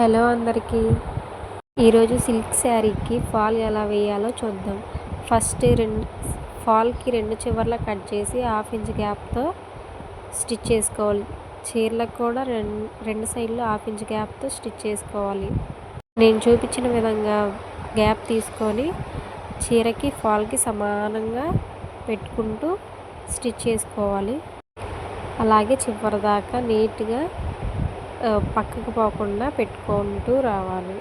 Hello అందరికీ. ఈరోజు silk శారీకి ఫాల్ ఎలా వేయాలో చూద్దాం. ఫస్ట్ రెండు ఫాల్కి రెండు చివర్ల కట్ చేసి హాఫ్ ఇంచ్ గ్యాప్తో స్టిచ్ చేసుకోవాలి. చీరలకు కూడా రెండు రెండు సైడ్లు హాఫ్ ఇంచ్ గ్యాప్తో స్టిచ్ చేసుకోవాలి. నేను చూపించిన విధంగా గ్యాప్ తీసుకొని చీరకి ఫాల్కి సమానంగా పెట్టుకుంటూ స్టిచ్ చేసుకోవాలి. అలాగే చివరి దాకా నీట్గా పక్కకు పోకుండా పెట్టుకుంటూ రావాలి.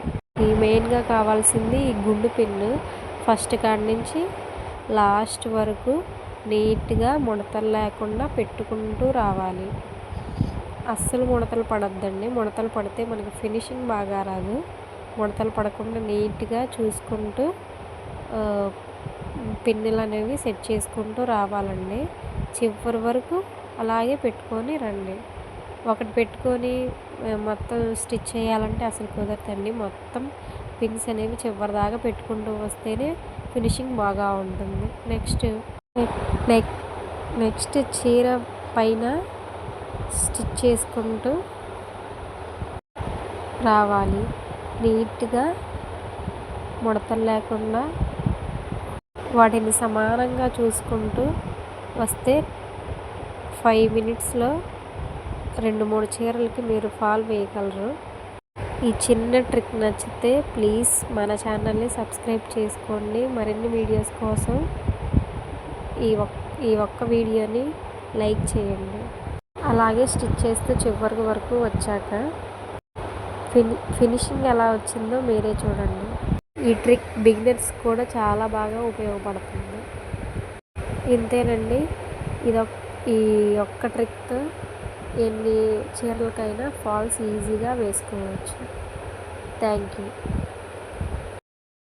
ఈ మెయిన్గా కావాల్సింది ఈ గుండు పిన్ను ఫస్ట్ కాడ నుంచి లాస్ట్ వరకు నీట్గా ముడతలు లేకుండా పెట్టుకుంటూ రావాలి. అస్సలు ముడతలు పడద్దండి. ముడతలు పడితే మనకి ఫినిషింగ్ బాగా రాదు. ముడతలు పడకుండా నీట్గా చూసుకుంటూ పిన్నులు అనేవి సెట్ చేసుకుంటూ రావాలండి. చివరి వరకు అలాగే పెట్టుకొని రండి. ఒకటి పెట్టుకొని మొత్తం స్టిచ్ చేయాలంటే అసలు కుదరదండి. మొత్తం పిన్స్ అనేవి చివరిదాకా పెట్టుకుంటూ వస్తేనే ఫినిషింగ్ బాగా ఉంటుంది. నెక్స్ట్ నెక్ నెక్స్ట్ చీర పైన స్టిచ్ చేసుకుంటూ రావాలి. నీట్గా ముడతలు లేకుండా వాటిని సమానంగా చూసుకుంటూ వస్తే ఫైవ్ మినిట్స్లో రెండు మూడు చీరలకి మీరు ఫాల్ వేయగలరు. ఈ చిన్న ట్రిక్ నచ్చితే ప్లీజ్ మన ఛానల్ని సబ్స్క్రైబ్ చేసుకోండి. మరిన్ని వీడియోస్ కోసం ఈ ఈ ఒక్క వీడియోని లైక్ చేయండి. అలాగే స్టిచ్ చేస్తూ చివరి వరకు వచ్చాక ఫిని ఫినిషింగ్ ఎలా వచ్చిందో మీరే చూడండి. ఈ ట్రిక్ బిగినర్స్ కూడా చాలా బాగా ఉపయోగపడుతుంది. ఇంతేనండి. ఇదొక ఈ ఒక్క ట్రిక్తో ఎన్ని చీరలకైనా ఫాల్స్ ఈజీగా వేసుకోవచ్చు. Thank you